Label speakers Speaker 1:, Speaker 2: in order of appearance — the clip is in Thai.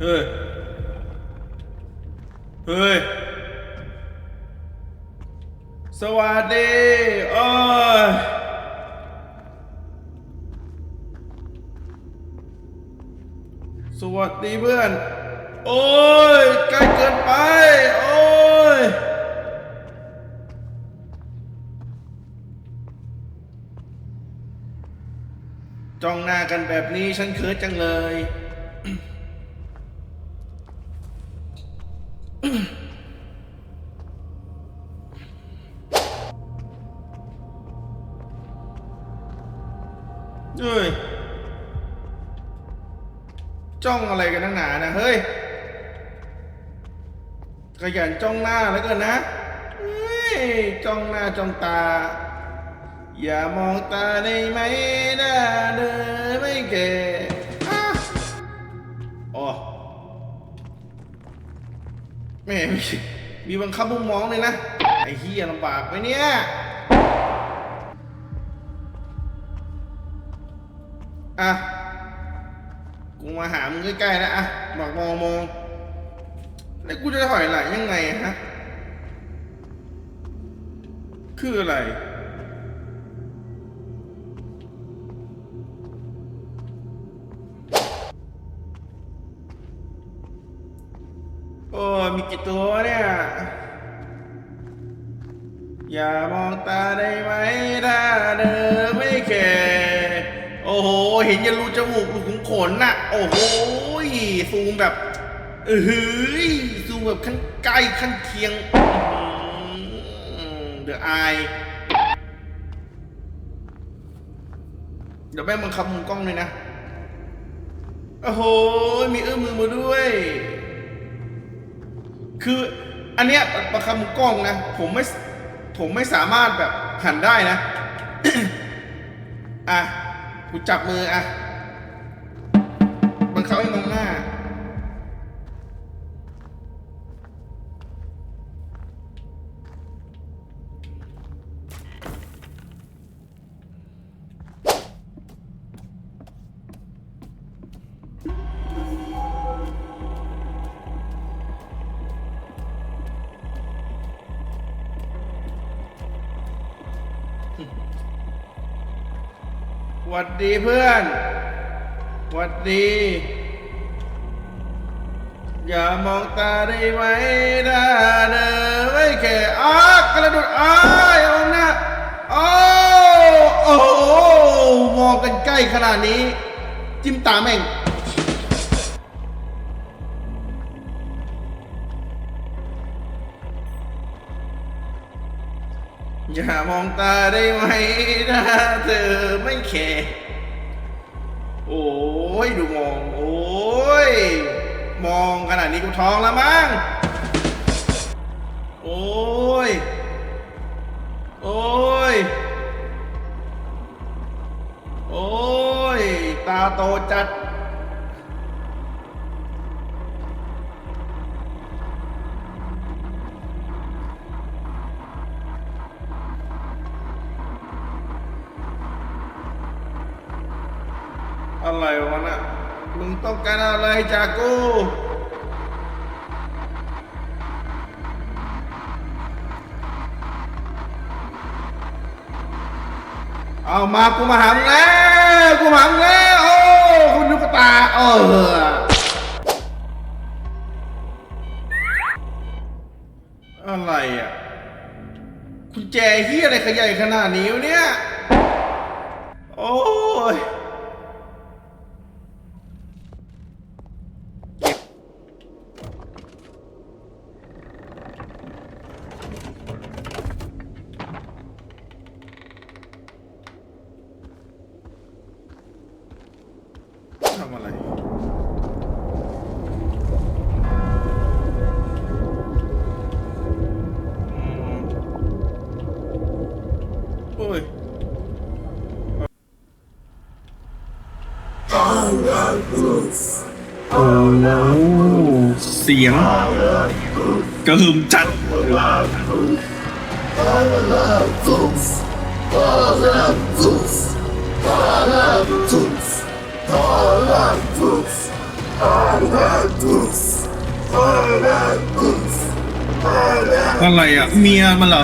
Speaker 1: เฮ้ย เฮ้ย สวัสดีโอ้ยสวัสดีเพื่อน โอ้ยใกล้เกินไป โอ้ย จ้องหน้ากันแบบนี้ฉันเคิดจังเลย เฮ้ย จ้องอะไรกันนักหนานะเฮ้ยขยันจ้องหน้าแล้วกันนะจ้องหน้าจ้องตา อย่ามองตาได้ไหมหน้าเดินไม่แก่อ๋อแม่มีมีบังคับมุมมองเลยนะ ไอ้เฮียลำบากไปเนี่ย อะ กูมาหามึงใกล้ๆแล้วอะบอกมองมอง แล้วกูจะถอยหลังยังไงฮะ คืออะไร โอ้มีกี่ตัวเนี่ย อย่ามองตาได้ไหมถ้าเดินไม่แคร์ อ้โห เห็นยันรูจมูกรูขุมขนน่ะ โอ้โหซูมแบบเออหือซูมแบบขั้นใกล้ขั้นเคียงเดอะไอเดี๋ยวแม่บังคับมุมกล้องเลยนะ โอ้โห มีเอื้อมมือมาด้วย คืออันเนี้ยประคำมุมกล้องนะ ผมไม่ ผมไม่สามารถแบบหันได้นะ อะ กูจับมืออะ หวัดดีเพื่อน หวัดดี อย่ามองตาได้ไหมด้าเดินไม่แค่อากระดุดอ้ายเอาหน้าโอ้โอ้โหมองกันใกล้ขนาดนี้ จิ้มตาแม่ง อย่ามองตาได้ไหมถ้าเธอไม่แคร์โอ้ยดูมอง โอ้ย มองขนาดนี้กูท้องแล้วมั้ง โอ้ย โอ้ย โอ้ย ตาโตจัด อะไรวะน่ะมึงต้องการอะไรจากกูเอามากูมาหามแล้วกูมาหามแล้วโอ้คุณลูกตาเอออะไรอะคุณแจเฮียอะไรขยายขนาดนี้วะเนี่ยโอ้ย โอ้เสียงกระหึ่มจัดอะไรอะ เมียมันเหรอ